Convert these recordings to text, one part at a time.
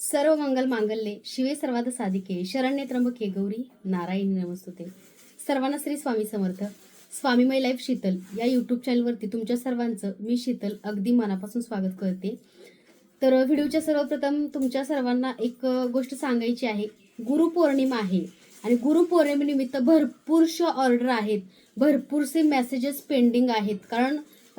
सर्व मंगल मांगल्ये. शिवे सर्वात साधिके. शरण्य त्र्यंबके गौरी. नारायणी नमस्तुते. सर्वांना श्री स्वामी समर्थ. स्वामीमय लाईफ शीतल या यूट्यूब चॅनलवरती तुमच्या सर्वांचं मी शीतल अगदी मनापासून स्वागत करते. तर व्हिडिओच्या सर्वप्रथम तुमच्या सर्वांना एक गोष्ट सांगायची आहे. गुरुपौर्णिमा आहे आणि गुरुपौर्णिमेनिमित्त भरपूरशा ऑर्डर आहेत. भरपूरसे मेसेजेस पेंडिंग आहेत. कारण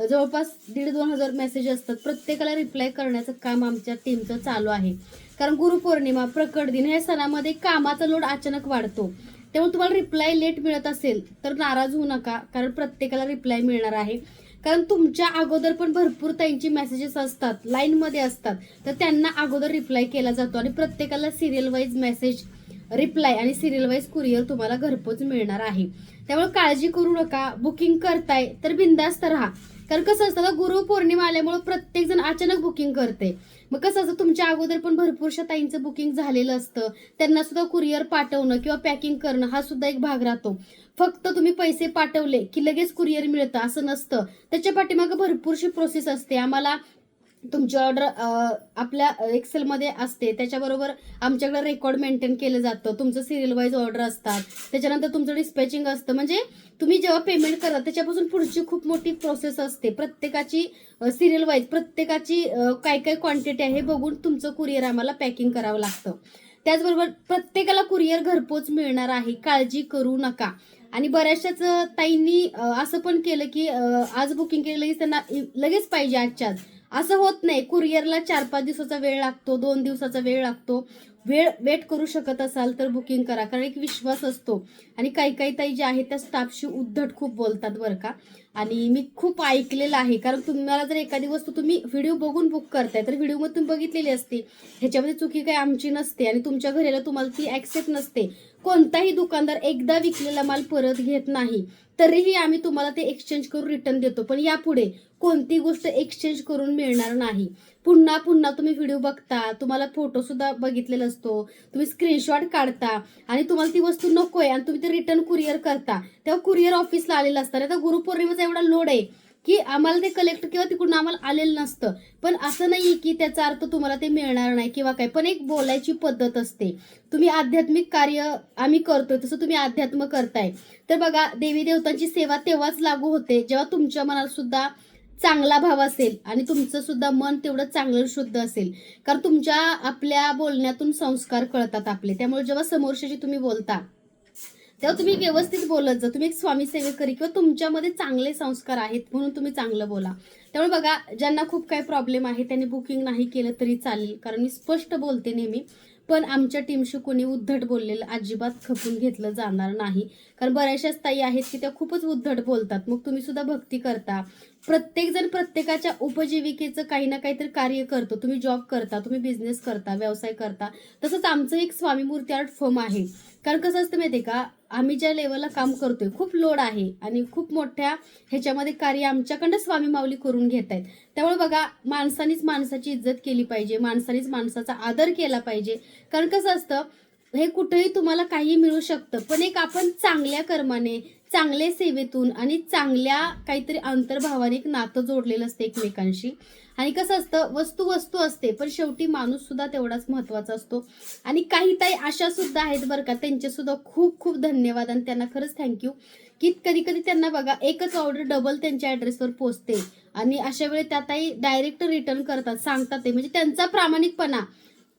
जवळपास दीड दोन हजार मेसेज असतात. प्रत्येकाला रिप्लाय करण्याचं काम आमच्या टीमचं चालू आहे. कारण गुरुपौर्णिमा प्रकट दिन या सणामध्ये कामाचा लोड अचानक वाढतो. त्यामुळे तुम्हाला रिप्लाय लेट मिळत असेल तर नाराज होऊ नका कारण प्रत्येकाला रिप्लाय मिळणार आहे. कारण तुमच्या अगोदर पण भरपूर त्यांची मेसेजेस असतात लाईनमध्ये असतात तर त्यांना अगोदर रिप्लाय केला जातो आणि प्रत्येकाला सिरियल वाईज मेसेज रिप्लाय आणि सिरियल वाईज कुरिअर तुम्हाला घरपोच मिळणार आहे. त्यामुळे काळजी करू नका बुकिंग करताय तर बिंदास्त राहा. कारण कसं असतं आता गुरु पौर्णिमा आल्यामुळे प्रत्येक जण अचानक बुकिंग करते. मग कसं असतं तुमच्या अगोदर पण भरपूरशा ताईंचं बुकिंग झालेलं असतं. त्यांना सुद्धा कुरिअर पाठवणं किंवा पॅकिंग करणं हा सुद्धा एक भाग राहतो. फक्त तुम्ही पैसे पाठवले की लगेच कुरिअर मिळतं असं नसतं. त्याच्या पाठीमागं भरपूरशी प्रोसेस असते. आम्हाला तुमची ऑर्डर आपल्या एक्सेलमध्ये असते. त्याच्याबरोबर आमच्याकडे रेकॉर्ड मेंटेन केलं जातं. तुमचं सिरियल वाईज ऑर्डर असतात. त्याच्यानंतर तुमचं डिस्पॅचिंग असतं. म्हणजे तुम्ही जेव्हा पेमेंट करा त्याच्यापासून पुढची खूप मोठी प्रोसेस असते. प्रत्येकाची सिरियल वाईज प्रत्येकाची काय काय क्वांटिटी आहे हे बघून तुमचं कुरिअर आम्हाला पॅकिंग करावं लागतं. त्याचबरोबर प्रत्येकाला कुरिअर घरपोच मिळणार आहे. काळजी करू नका. आणि बऱ्याचशाच ताईंनी असं पण केलं की आज बुकिंग केलं की त्यांना लगेच पाहिजे आजच्या आज. असं होत नाही. कुरिअरला चार पाच दिवसाचा वेळ लागतो दोन दिवसाचा वेळ लागतो. वेळ वेट करू शकत असाल तर बुकिंग करा. कारण एक विश्वास असतो. आणि काही काही ताई ज्या आहेत त्या स्टाफशी उद्धट खूप बोलतात बरं का. आणि मी खूप ऐकलेलं आहे. कारण तुम्हाला जर एखादी वस्तू तुम्ही व्हिडिओ बघून बुक करताय तर व्हिडिओमध्ये तुम्ही बघितलेली असते. ह्याच्यामध्ये चुकी काही आमची नसते आणि तुमच्या घराला तुम्हाला ती ॲक्सेप्ट नसते. कोणताही दुकानदार एकदा विकलेला माल परत घेत नाही. तरीही आम्ही तुम्हाला ते एक्सचेंज करून रिटर्न देतो. पण यापुढे कोणती गोष्ट एक्सचेंज करून मिळणार नाही. पुन्हा पुन्हा तुम्ही व्हिडिओ बघता तुम्हाला फोटो सुद्धा बघितलेला असतो. तुम्ही स्क्रीनशॉट काढता आणि तुम्हाला ती वस्तू नकोय आणि तुम्ही ते रिटर्न कुरिअर करता. तेव्हा कुरिअर ऑफिसला आलेलं असतं. आता गुरुपौर्णिमेचा एवढा लोड आहे की आम्हाला ते कलेक्ट किंवा तिकडून आम्हाला आलेलं नसतं. पण असं नाही की त्याचा अर्थ तुम्हाला ते मिळणार नाही किंवा काय. पण एक बोलायची पद्धत असते. तुम्ही आध्यात्मिक कार्य आम्ही करतोय तसं तुम्ही अध्यात्म करताय. तर बघा देवी देवतांची सेवा तेव्हाच लागू होते. जेव्हा तुमच्या मनात सुद्धा चांगला भाव असेल आणि तुमचं सुद्धा मन तेवढं चांगलं शुद्ध असेल. कारण तुमच्या आपल्या बोलण्यातून संस्कार कळतात आपले. त्यामुळे जेव्हा समोरच्याशी तुम्ही बोलता तेव्हा तुम्ही व्यवस्थित बोलत जा. तुम्ही एक स्वामी सेवेकरी किंवा तुमच्यामध्ये चांगले संस्कार आहेत म्हणून तुम्ही चांगलं बोला. त्यामुळे बघा ज्यांना खूप काही प्रॉब्लेम आहे त्यांनी बुकिंग नाही केलं तरी चालेल. कारण मी स्पष्ट बोलते नेहमी. पण आमच्या टीमशी कोणी उद्धट बोललेलं अजिबात खपून घेतलं जाणार नाही. कारण बऱ्याचशाच ताई आहेत की त्या खूपच उद्धट बोलतात. मग तुम्ही सुद्धा भक्ती करता. प्रत्येक जण प्रत्येकाच्या उपजीविकेचं काही ना काहीतरी कार्य करतो. तुम्ही जॉब करता तुम्ही बिझनेस करता व्यवसाय करता. तसंच आमचं एक स्वामी मूर्ती आर्ट फर्म आहे. कारण कसं असतं माहिती का? आम्ही ज्या लेवलला काम करतोय खूप लोड आहे आणि खूप मोठ्या ह्याच्यामध्ये कार्य आमच्याकडं स्वामी माऊली करून घेत आहेत त्यामुळे बघा माणसानीच माणसाची इज्जत केली पाहिजे माणसानीच माणसाचा आदर केला पाहिजे. कारण कसं असतं हे कुठेही तुम्हाला काही मिळू शकतं पण एक आपण चांगल्या कर्माने चांगल्या सेवेतून आणि चांगल्या काहीतरी अंतर्भावाने एक नातं जोडलेलं असतं एकमेकांशी. आणि कसं असतं वस्तू वस्तू असते पण शेवटी माणूस सुद्धा तेवढाच महत्त्वाचा असतो. आणि काही ताई अशा सुद्धा आहेत बरं का त्यांचे सुद्धा खूप खूप धन्यवाद आणि त्यांना खरंच थँक्यू की कधी कधी त्यांना बघा एकच ऑर्डर डबल त्यांच्या ऍड्रेसवर पोचते. आणि अशा वेळी त्या ताई डायरेक्ट रिटर्न करतात सांगतात ते. म्हणजे त्यांचा प्रामाणिकपणा.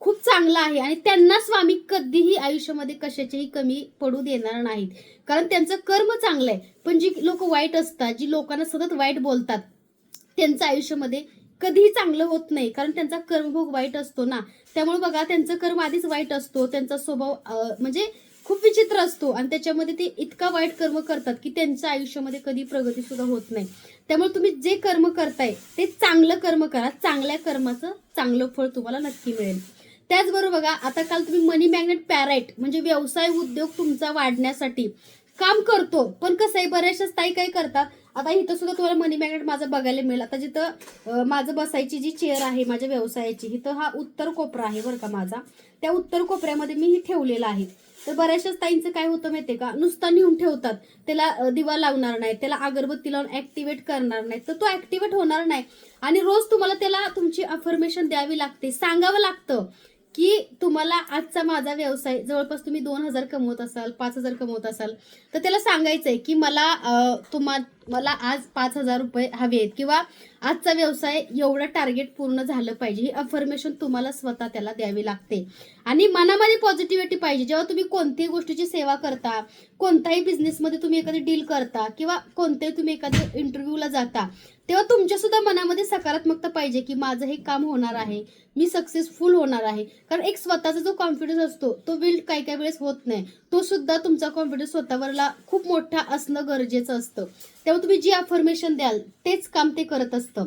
खूप चांगला आहे आणि त्यांना स्वामी कधीही आयुष्यामध्ये कशाचेही कमी पडू देणार नाहीत. कारण त्यांचं कर्म चांगलं आहे. पण जी लोक वाईट असतात जी लोकांना सतत वाईट बोलतात त्यांचं आयुष्यामध्ये कधीही चांगलं होत नाही. कारण त्यांचा कर्मभोग वाईट असतो ना. त्यामुळे बघा त्यांचं कर्म आधीच वाईट असतो. त्यांचा स्वभाव म्हणजे खूप विचित्र असतो. आणि त्याच्यामध्ये ते इतका वाईट कर्म करतात की त्यांच्या आयुष्यामध्ये कधी प्रगती सुद्धा होत नाही. त्यामुळे तुम्ही जे कर्म करताय ते चांगलं कर्म करा. चांगल्या कर्माचं चांगलं फळ तुम्हाला नक्की मिळेल. त्याचबरोबर बघा आता काल तुम्ही मनी मॅग्नेट पॅरेट म्हणजे व्यवसाय उद्योग तुमचा वाढण्यासाठी काम करतो. पण कसं आहे बऱ्याचशाच ताई काय करतात. आता इथं सुद्धा तुम्हाला मनी मॅग्नेट माझं बघायला मिळेल. आता जिथं माझं बसायची जी चेअर आहे माझ्या व्यवसायाची इथं हा उत्तर कोपरा आहे बरं का माझा. त्या उत्तर कोपऱ्यामध्ये मी ही ठेवलेला आहे. तर बऱ्याचशाच ताईंचं काय होतं माहितीये का? नुसता नेऊन ठेवतात. त्याला दिवा लावणार नाही त्याला अगरबत्ती लावून ऍक्टिव्हेट करणार नाही. तर तो ऍक्टिव्हेट होणार नाही. आणि रोज तुम्हाला त्याला तुमची अफर्मेशन द्यावी लागते सांगावं लागतं. की तुम्हाला आजचा माझा व्यवसाय जवळपास तुम्ही दोन हजार कमवत असाल पाच हजार कमवत असाल तर त्याला सांगायचंय की मला तुम्हाला तुम्हा मला आज पाच हजार रुपये हवे आहेत. किंवा आजचा व्यवसाय एवढं टार्गेट पूर्ण झालं पाहिजे ही अफर्मेशन तुम्हाला स्वतः त्याला द्यावी लागते. आणि मनामध्ये पॉझिटिव्हिटी पाहिजे. जेव्हा तुम्ही कोणत्याही गोष्टीची सेवा करता कोणत्याही बिझनेसमध्ये तुम्ही एखादी डील करता किंवा कोणत्याही तुम्ही एखाद्या इंटरव्ह्यूला जाता तेव्हा तुमच्या सुद्धा मनामध्ये सकारात्मकता पाहिजे की माझं हे काम होणार आहे मी सक्सेसफुल होणार आहे. कारण एक स्वतःचा जो कॉन्फिडन्स असतो तो बिल्ड काही काही वेळेस होत नाही. तो सुद्धा तुमचा कॉन्फिडन्स स्वतःवरला खूप मोठा असणं गरजेचं असतं. तेव्हा तुम्ही जी अफर्मेशन द्याल तेच काम ते करत असतं.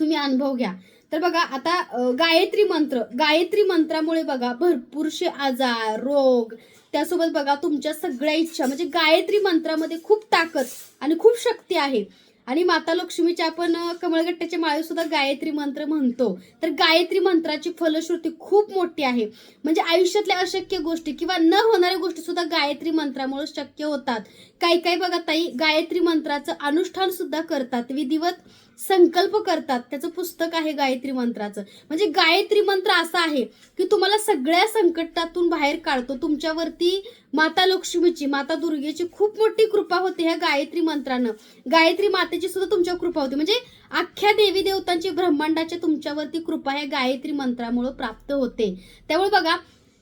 तुम्ही अनुभव घ्या. तर बघा आता गायत्री मंत्र गायत्री मंत्रामुळे बघा भरपूरसे आजार रोग त्यासोबत बघा तुमच्या सगळ्या इच्छा म्हणजे गायत्री मंत्रामध्ये खूप ताकद आणि खूप शक्ती आहे. आणि माता लक्ष्मीच्या आपण अं, कमळगट्ट्याच्या माळे सुद्धा गायत्री मंत्र म्हणतो. तर गायत्री मंत्राची फलश्रुती खूप मोठी आहे. म्हणजे आयुष्यातल्या अशक्य गोष्टी किंवा न होणाऱ्या गोष्टी सुद्धा गायत्री मंत्रामुळे शक्य होतात. काही काही बघा ताई गायत्री मंत्राचं अनुष्ठान सुद्धा करतात. विधिवत संकल्प करतात. त्याचं पुस्तक आहे गायत्री मंत्राचं. म्हणजे गायत्री मंत्र असा आहे की तुम्हाला सगळ्या संकटातून बाहेर काढतो. तुमच्यावरती माता लक्ष्मीची माता दुर्गेची खूप मोठी कृपा होते ह्या गायत्री मंत्रानं. गायत्री मातेची सुद्धा तुमच्यावर कृपा होते. म्हणजे अख्ख्या देवी देवतांची ब्रह्मांडाच्या तुमच्यावरती कृपा ह्या गायत्री मंत्रामुळे प्राप्त होते. त्यामुळे बघा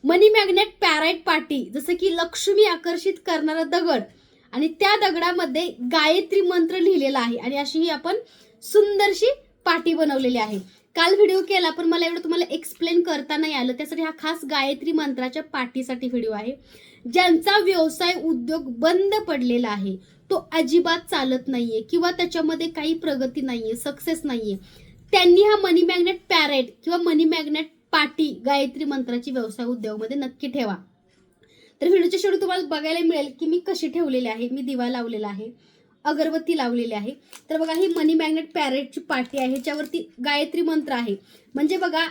मनी मॅग्नेट पॅराईट पाटी जसं की लक्ष्मी आकर्षित करणारा दगड. आणि त्या दगडामध्ये गायत्री मंत्र लिहिलेला आहे. आणि अशी ही आपण सुंदरशी पाटी बनवलेली आहे. काल व्हिडिओ केला पण मला एवढं तुम्हाला एक्सप्लेन करता नाही आलं. त्यासाठी हा खास गायत्री मंत्राच्या पाठीसाठी व्हिडिओ आहे. ज्यांचा व्यवसाय उद्योग बंद पडलेला आहे तो अजिबात चालत नाहीये किंवा त्याच्यामध्ये काही प्रगती नाहीये सक्सेस नाहीये. त्यांनी हा मनी मॅग्नेट पॅरेट किंवा मनी मॅग्नेट पाटी गायत्री मंत्राची व्यवसाय उद्योगामध्ये नक्की ठेवा. तर व्हिडिओच्या शेवटी तुम्हाला बघायला मिळेल की मी कशी ठेवलेली आहे. मी दिवा लावलेला आहे. अगरबत्ती लावलेली आहे. तर बघा ही मनी मॅग्नेट पॅरेटची पाठी आहे ह्याच्यावरती गायत्री मंत्र आहे. म्हणजे बघा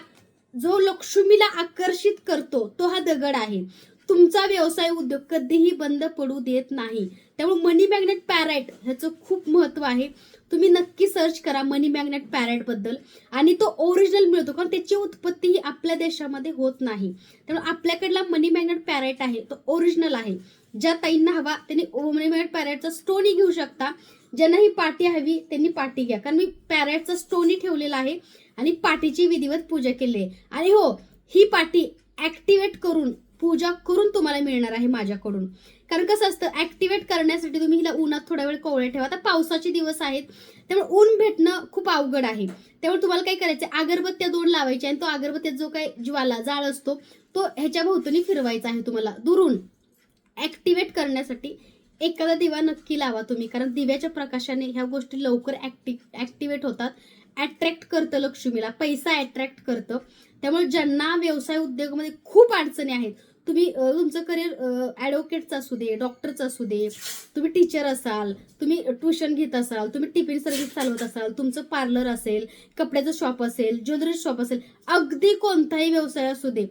जो लक्ष्मीला आकर्षित करतो तो हा दगड आहे. तुमचा व्यवसाय उद्योग कधीही बंद पडू देत नाही. त्यामुळे मनी मॅग्नेट पॅरेट ह्याचं खूप महत्त्व आहे. तुम्ही नक्की सर्च करा मनी मॅग्नेट पॅरेटबद्दल. आणि तो ओरिजिनल मिळतो कारण त्याची उत्पत्ती ही आपल्या देशामध्ये होत नाही. त्यामुळे आपल्याकडला मनी मॅग्नेट पॅरेट आहे तो ओरिजिनल आहे. ज्या ताईंना हवा त्यांनी मनी पॅरेटचा स्टोनही घेऊ शकता. ज्यांना ही पाटी हवी त्यांनी पाटी घ्या. कारण मी पॅरेटचा स्टोनही ठेवलेला आहे आणि पाटीची विधिवत पूजा केली आहे. आणि हो ही पाटी ऍक्टिवेट करून पूजा करून तुम्हाला मिळणार आहे माझ्याकडून. कारण कसं असतं ऍक्टिवेट करण्यासाठी तुम्ही हिला उन्हात थोडा वेळ कोवळे ठेवा. आता पावसाचे दिवस आहेत त्यामुळे ऊन भेटणं खूप अवघड आहे. त्यामुळे तुम्हाला काय करायचं अगरबत्त्या दोन लावायच्या आणि तो अगरबत्त्यात जो काही ज्वाला जाळ असतो तो ह्याच्या भोवतणी फिरवायचा आहे तुम्हाला दुरून. ॲक्टिवेट करण्यासाठी एखादा दिवा नक्की लावा तुम्ही. कारण दिव्याच्या प्रकाशाने ह्या गोष्टी लवकर ऍक्टिव ॲक्टिवेट होतात. अट्रॅक्ट करतं लक्ष्मीला. पैसा अट्रॅक्ट करतं. त्यामुळे ज्यांना व्यवसाय उद्योगामध्ये खूप अडचणी आहेत तुम्ही तुमचं करिअर ॲडव्होकेटचं असू दे डॉक्टरचं असू दे तुम्ही टीचर असाल तुम्ही ट्युशन घेत असाल तुम्ही टिफिन सर्व्हिस चालवत असाल तुमचं पार्लर असेल कपड्याचं शॉप असेल ज्वेलरी शॉप असेल अगदी कोणताही व्यवसाय असू दे.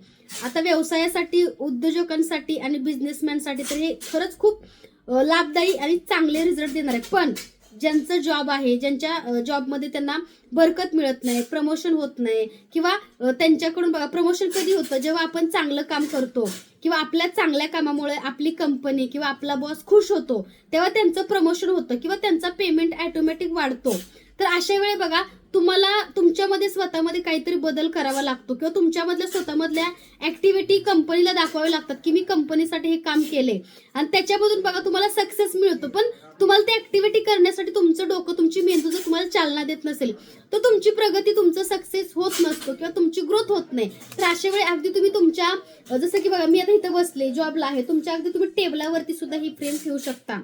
आता व्यवसायासाठी उद्योजकांसाठी आणि बिझनेसमॅनसाठी तर हे खरंच खूप लाभदायी आणि चांगले रिझल्ट देणार आहे पण ज्यांचं जॉब आहे ज्यांच्या जॉबमध्ये त्यांना बरकत मिळत नाही प्रमोशन होत नाही किंवा त्यांच्याकडून बघा प्रमोशन कधी होतं? जेव्हा आपण चांगलं काम करतो किंवा आपल्या चांगल्या कामामुळे आपली कंपनी किंवा आपला बॉस खुश होतो तेव्हा त्यांचं प्रमोशन होतं किंवा त्यांचा पेमेंट ऍटोमॅटिक वाढतो. तर अशा वेळी बघा तुम्हाला तुमच्यामध्ये स्वतःमध्ये काहीतरी बदल करावा लागतो किंवा तुमच्यामधल्या स्वतःमधल्या ऍक्टिव्हिटी कंपनीला दाखवावे लागतात की मी कंपनीसाठी हे काम केले आणि त्याच्यामधून बघा तुम्हाला सक्सेस मिळतो. पण तुम्हाला ते ऍक्टिव्हिटी करण्यासाठी तुमचं डोकं तुमची मेंदू जर तुम्हाला चालना देत नसेल तर तुमची प्रगती तुमचं सक्सेस होत नसतो किंवा तुमची ग्रोथ होत नाही. तर अशा वेळी अगदी तुम्ही तुमच्या जसं की बघा मी आता इथं बसले जॉबला आहे तुमच्या अगदी तुम्ही टेबलावरती सुद्धा ही फ्रेम ठेवू शकता.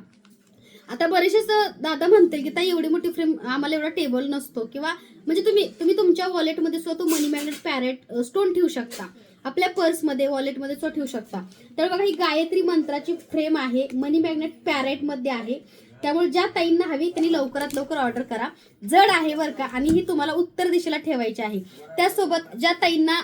आता बरेचसेच दादा म्हणतील की ताई एवढी मोठी फ्रेम आम्हाला एवढा टेबल नसतो. किंवा म्हणजे तुम्ही तुम्ही तुमच्या वॉलेटमध्ये सुद्धा तो मनी मॅग्नेट पॅरेट स्टोन ठेवू शकता. आपल्या पर्समध्ये वॉलेटमध्ये सुद्धा ठेवू शकता. तर बघा ही गायत्री मंत्राची फ्रेम आहे मनी मॅग्नेट पॅरेटमध्ये आहे. त्यामुळे ज्या ताईंना हवी त्यांनी लवकरात लवकर ऑर्डर करा. जड आहे बरं का आणि ही तुम्हाला उत्तर दिशेला ठेवायची आहे. त्यासोबत ज्या ताईंना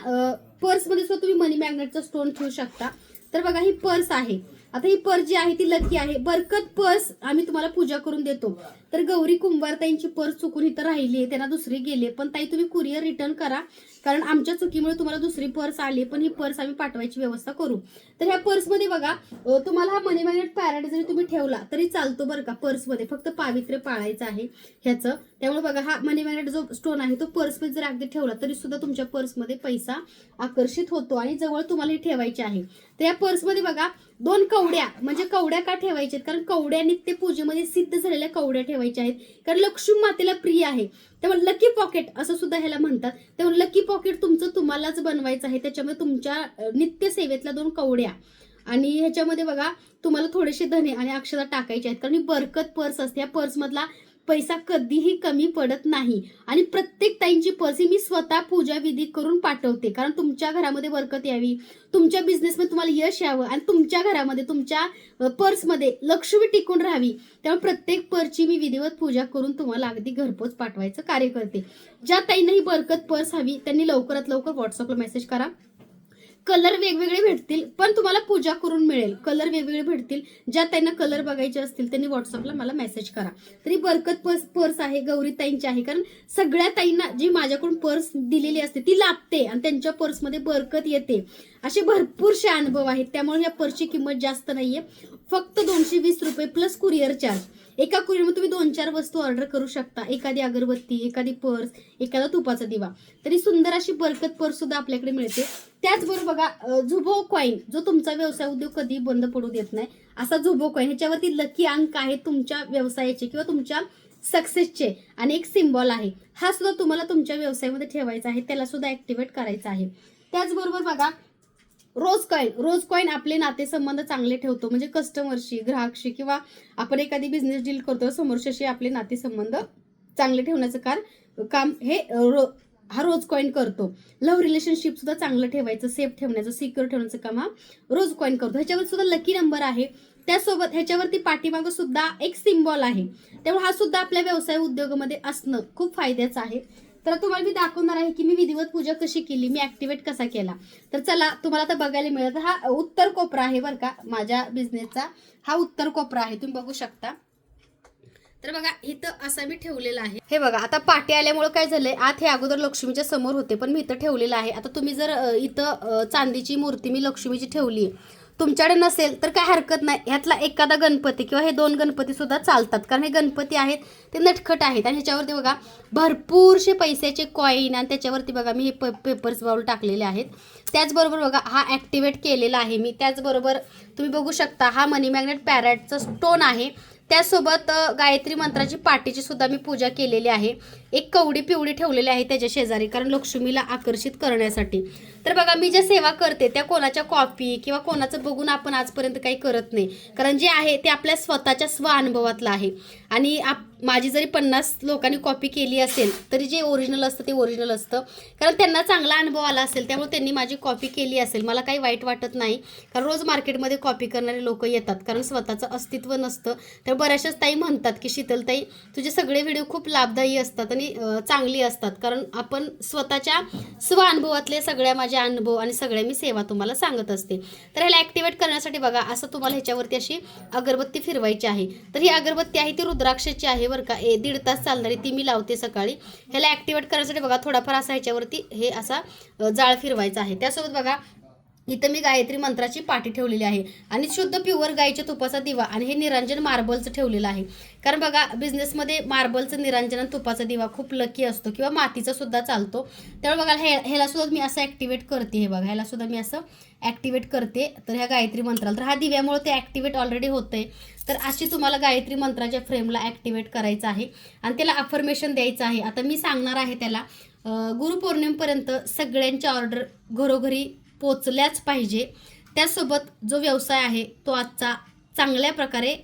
पर्समध्ये सुद्धा तुम्ही मनी मॅग्नेटचा स्टोन ठेवू शकता. तर बघा ही पर्स आहे. आता ही पर्स जी आहे ती लकी आहे. बरकत पर्स आम्ही तुम्हाला पूजा करून देतो. तर गौरी कुंभारताईंची पर्स चुकून इथं राहिली आहे त्यांना दुसरी गेले पण ताई तुम्ही कुरिअर रिटर्न करा कारण आमच्या चुकीमुळे तुम्हाला दुसरी पर्स आली पण ही पर्स आम्ही पाठवायची व्यवस्था करू. तर ह्या पर्समध्ये बघा तुम्हाला हा मनी मॅग्नेट पॅरेट जरी तुम्ही ठेवला तरी चालतो बरं का पर्समध्ये. फक्त पावित्र्य पाळायचं आहे ह्याचं. त्यामुळे बघा हा मनी मॅग्नेट जो स्टोन आहे तो पर्समध्ये जर अगदी ठेवला तरी सुद्धा तुमच्या पर्समध्ये पैसा आकर्षित होतो आणि जवळ तुम्हाला हे ठेवायचे आहे. तर या पर्समध्ये बघा दोन कवड्या म्हणजे कवड्या का ठेवायच्या आहेत कारण कवड्या नित्य पूजेमध्ये सिद्ध झालेल्या कवड्या ठेवायच्या आहेत. कारण लक्ष्मी मातेला प्रिय आहे. तेव्हा लकी पॉकेट असं सुद्धा ह्याला म्हणतात. तेव्हा लकी पॉकेट तुमचं तुम्हालाच बनवायचं आहे. त्याच्यामध्ये तुमच्या नित्य सेवेतल्या दोन कवड्या. आणि ह्याच्यामध्ये बघा तुम्हाला थोडेसे धने आणि अक्षता टाकायचे आहेत. कारण ही बरकत पर्स असते. या पर्समधला पैसा कधीही कमी पडत नाही. आणि प्रत्येक ताईंची पर्स ही मी स्वतः पूजा विधी करून पाठवते. कारण तुमच्या घरामध्ये बरकत यावी. तुमच्या बिझनेसमध्ये तुम्हाला यश यावं. आणि तुमच्या घरामध्ये तुमच्या पर्समध्ये लक्ष्मी टिकून राहावी. त्यामुळे प्रत्येक पर्सची मी विधिवत पूजा करून तुम्हाला अगदी घरपोच पाठवायचं कार्य करते. ज्या ताईंना ही बरकत पर्स हवी त्यांनी लवकरात लवकर व्हॉट्सअपला मेसेज करा. कलर वेगवेगळे भेटतील पण तुम्हाला पूजा करून मिळेल. कलर वेगवेगळे भेटतील. ज्या त्यांना कलर बघायचे असतील त्यांनी व्हॉट्सअपला मला मेसेज करा. तरी बरकत पर्स पर्स आहे गौरी ताईंची आहे कारण सगळ्या ताईंना जी माझ्याकडून पर्स दिलेली असते ती लाभते आणि त्यांच्या पर्समध्ये बरकत येते. असे भरपूरसे अनुभव आहेत. त्यामुळे या पर्सची किंमत जास्त नाहीये. फक्त दोनशे वीस रुपये प्लस कुरिअर चार्ज एका कुरिअरमध्ये तुम्ही दोन चार वस्तू ऑर्डर करू शकता. एखादी अगरबत्ती एखादी पर्स एखादा तुपाचा दिवा. तरी सुंदर अशी बरकत पर्स सुद्धा आपल्याकडे मिळते. त्याचबरोबर बघा झुबो कॉईन जो तुमचा व्यवसाय उद्योग कधी बंद पडू देत नाही असा झुबो कॉईन ह्याच्यावरती लकी अंक आहे तुमच्या व्यवसायाचे किंवा तुमच्या सक्सेसचे आणि एक सिम्बॉल आहे. हा सुद्धा तुम्हाला तुमच्या व्यवसायामध्ये ठेवायचा आहे त्याला सुद्धा ऍक्टिव्हेट करायचा आहे. त्याचबरोबर बघा रोज कॉईन रोज कॉईन आपले नातेसंबंध चांगले ठेवतो. म्हणजे कस्टमरशी ग्राहकशी किंवा आपण एखादी बिझनेस डील करतो समोरच्याशी आपले नातेसंबंध चांगले ठेवण्याचं कार काम हे रो हा रोज कॉईन करतो. लव्ह रिलेशनशिप सुद्धा चांगलं ठेवायचं सेफ ठेवण्याचं सिक्युअर ठेवण्याचं काम हा रोज कॉईन करतो. ह्याच्यावर सुद्धा लकी नंबर आहे. त्यासोबत ह्याच्यावरती पाठीमागं सुद्धा एक सिम्बॉल आहे. त्यामुळे हा सुद्धा आपल्या व्यवसाय उद्योगामध्ये असणं खूप फायद्याचं आहे. तर तुम्हाला मी दाखवणार आहे की मी विधिवत पूजा कशी केली मी ऍक्टिव्हेट कसा केला. तर चला तुम्हाला आता बघायला मिळत हा उत्तर कोपरा आहे बरं का माझ्या बिझनेसचा हा उत्तर कोपरा आहे तुम्ही बघू शकता. तर बघा इथं असा मी ठेवलेला आहे. हे बघा आता पाटी आल्यामुळे काय झालंय आत हे अगोदर लक्ष्मीच्या समोर होते पण मी इथं ठेवलेलं आहे. आता तुम्ही जर इथं चांदीची मूर्ती मी लक्ष्मीची ठेवली आहे तुमच्याकडे नसेल तर काय हरकत नाही. ह्यातला एखादा गणपती किंवा हे दोन गणपती सुद्धा चालतात. कारण हे गणपती आहेत ते नटखट आहेत. आणि ह्याच्यावरती बघा भरपूरशे पैशाचे कॉईन आणि त्याच्यावरती बघा मी हे प पेपर्स बाउल टाकलेले आहेत. त्याचबरोबर बघा हा ॲक्टिवेट केलेला आहे मी. त्याचबरोबर तुम्ही बघू शकता हा मनी मॅग्नेट पॅरॅटचा स्टोन आहे. त्यासोबत गायत्री मंत्राची पाटीची सुद्धा मी पूजा केलेली आहे. एक कवडी पिवडी ठेवलेली आहे त्याच्या शेजारी कारण लक्ष्मीला आकर्षित करण्यासाठी. तर बघा मी ज्या सेवा करते त्या कोणाच्या कॉपी किंवा कोणाचं बघून आपण आजपर्यंत काही करत नाही. कारण जे आहे ते आपल्या स्वतःच्या स्व अनुभवातलं आहे. आणि आप माझी जरी पन्नास लोकांनी कॉपी केली असेल तरी जे ओरिजिनल असतं ते ओरिजिनल असतं. कारण त्यांना चांगला अनुभव आला असेल त्यामुळे त्यांनी माझी कॉपी केली असेल. मला काही वाईट वाटत नाही. कारण रोज मार्केटमध्ये कॉपी करणारे लोक येतात. कारण स्वतःचं अस्तित्व नसतं. तर बऱ्याचशाच ताई म्हणतात की शीतलताई तुझे सगळे व्हिडिओ खूप लाभदायी असतात आणि चांगली असतात. कारण आपण स्वतःच्या स्व अनुभवातले सगळ्या माझ्या माझे अनुभव आणि सगळ्या मी सेवा तुम्हाला सांगत असते. तर ह्याला ॲक्टिवेट करण्यासाठी बघा असं तुम्हाला ह्याच्यावरती अशी अगरबत्ती फिरवायची आहे. तर ही अगरबत्ती आहे ती रुद्राक्षाची आहे बरं का. ए दीड तास चालणारी ती मी लावते सकाळी. ह्याला ॲक्टिवेट करण्यासाठी बघा थोडाफार असा ह्याच्यावरती हे असा जाळ फिरवायचा आहे. त्यासोबत बघा इथं मी गायत्री मंत्राची पाठी ठेवलेली आहे. आणि शुद्ध प्युअर गाईच्या तुपाचा दिवा. आणि हे निरंजन मार्बलचं ठेवलेलं आहे. कारण बघा बिझनेसमध्ये मार्बलचं निरंजन आणि तुपाचा दिवा खूप लकी असतो. किंवा मातीचा सुद्धा चालतो. त्यामुळे बघा हे ह्याला सुद्धा मी असं ॲक्टिवेट करते हे बघा. ह्याला सुद्धा मी असं ॲक्टिवेट करते. तर ह्या गायत्री मंत्राला. तर हा दिव्यामुळे ते ॲक्टिवेट ऑलरेडी होतंय. तर अशी तुम्हाला गायत्री मंत्राच्या फ्रेमला ॲक्टिवेट करायचं आहे. आणि त्याला अफर्मेशन द्यायचं आहे. आता मी सांगणार आहे त्याला गुरुपौर्णिमेपर्यंत सगळ्यांच्या ऑर्डर घरोघरी पोचल्याच पाहिजे. त्यासोबत जो व्यवसाय आहे तो आजचा चांगल्या प्रकारे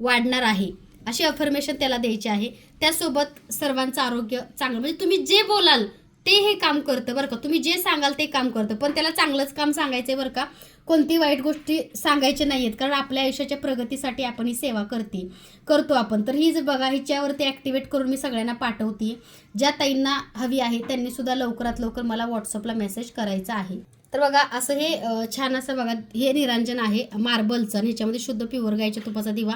वाढणार आहे. अशी अफर्मेशन त्याला द्यायची आहे. त्यासोबत सर्वांचं आरोग्य चांगलं म्हणजे तुम्ही जे बोलाल ते हे काम करतं बरं का. तुम्ही जे सांगाल ते काम करतं. पण त्याला चांगलंच काम सांगायचं आहे बरं का. कोणती वाईट गोष्टी सांगायच्या नाही आहेत कारण आपल्या आयुष्याच्या प्रगतीसाठी आपण ही सेवा करते करतो आपण. तर ही जर बघा हिच्यावरती ॲक्टिवेट करून मी सगळ्यांना पाठवते ज्या ताईंना हवी आहे त्यांनीसुद्धा लवकरात लवकर मला व्हॉट्सअपला मेसेज करायचा आहे. तर बघा असं हे छान असं बघा हे निरांजन आहे मार्बलचं आणि ह्याच्यामध्ये शुद्ध प्युअर गायच्या तुपाचा दिवा.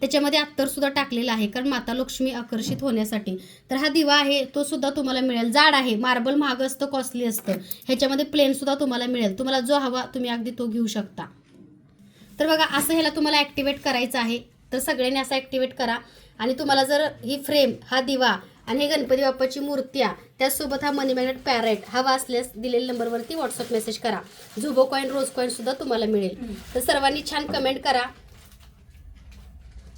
त्याच्यामध्ये अत्तर सुद्धा टाकलेला आहे कारण माता लक्ष्मी आकर्षित होण्यासाठी. तर हा दिवा आहे तो सुद्धा तुम्हाला मिळेल. जाड आहे मार्बल महाग असतं कॉस्टली असतं. ह्याच्यामध्ये प्लेन सुद्धा तुम्हाला मिळेल. तुम्हाला जो हवा तुम्ही अगदी तो घेऊ शकता. तर बघा असं ह्याला तुम्हाला ॲक्टिवेट करायचं आहे. तर सगळ्यांनी असं ॲक्टिवेट करा. आणि तुम्हाला जर ही फ्रेम हा दिवा आणि हे गणपती बाप्पाची मूर्त्या त्याचसोबत हा मनी मॅग्नेट पॅरेट हवा असल्यास दिलेल्या नंबरवरती व्हॉट्सअप मेसेज करा. झुबो कॉईन रोज कॉईन सुद्धा तुम्हाला मिळेल. तर सर्वांनी छान कमेंट करा.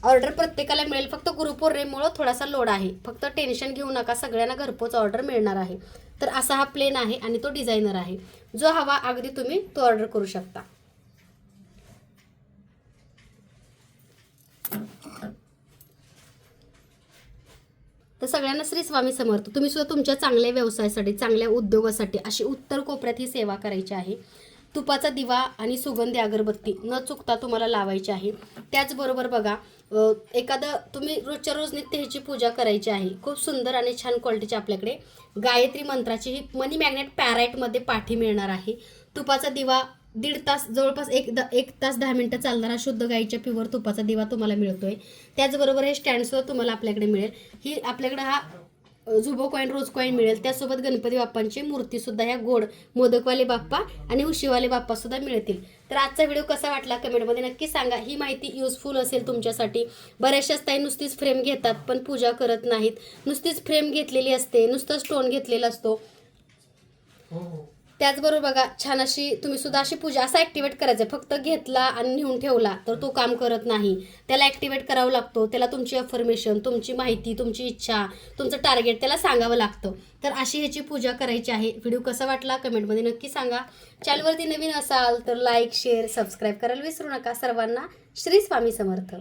ऑर्डर प्रत्येकाला मिळेल. फक्त गुरुपौर्णिमेमुळं थोडासा लोड आहे. फक्त टेन्शन घेऊ नका. सगळ्यांना घरपोच ऑर्डर मिळणार आहे. तर असा हा प्लेन आहे आणि तो डिझायनर आहे. जो हवा अगदी तुम्ही तो ऑर्डर करू शकता. तर सगळ्यांना श्री स्वामी समर्थ. तुम्ही सुद्धा तुमच्या चांगल्या व्यवसायासाठी चांगल्या उद्योगासाठी अशी उत्तर कोपऱ्यात ही सेवा करायची आहे. तुपाचा दिवा आणि सुगंधी अगरबत्ती न चुकता तुम्हाला लावायची आहे. त्याचबरोबर बघा एखादं तुम्ही रोजच्या रोज नित्य ह्याची पूजा करायची आहे. खूप सुंदर आणि छान क्वालिटीची आपल्याकडे गायत्री मंत्राची ही मनी मॅग्नेट पॅराईटमध्ये पाठी मिळणार आहे. तुपाचा दिवा दीड तास जवळपास एक द एक तास दहा मिनटं चालणारा शुद्ध गाईच्या प्युअर तुपाचा दिवा तुम्हाला मिळतोय. त्याचबरोबर हे स्टँडसुद्धा तुम्हाला आपल्याकडे मिळेल. ही आपल्याकडे हा झुबो कॉईन रोज कॉईन मिळेल. त्यासोबत गणपती बाप्पांची मूर्तीसुद्धा ह्या गोड मोदकवाले बाप्पा आणि उशीवाले बाप्पा सुद्धा मिळतील. तर आजचा व्हिडिओ कसा वाटला कमेंटमध्ये नक्की सांगा. ही माहिती युजफुल असेल तुमच्यासाठी. बऱ्याचशाच ताई नुसतीच फ्रेम घेतात पण पूजा करत नाहीत. नुसतीच फ्रेम घेतलेली असते नुसतं स्टोन घेतलेला असतो. हो, हो. त्याचबरोबर बघा छान अशी तुम्ही सुद्धा अशी पूजा असा ॲक्टिवेट करायचं फक्त घेतला आणि नेऊन ठेवला तर तो काम करत नाही. त्याला ॲक्टिवेट करावं लागतो त्याला तुमची अफर्मेशन तुमची माहिती तुमची इच्छा तुमचं टार्गेट त्याला सांगावं लागतं. तर अशी ह्याची पूजा करायची आहे. व्हिडिओ कसा वाटला कमेंटमध्ये नक्की सांगा. चॅनलवरती नवीन असाल तर लाईक शेअर सबस्क्राईब करायला विसरू नका. सर्वांना श्री स्वामी समर्थ.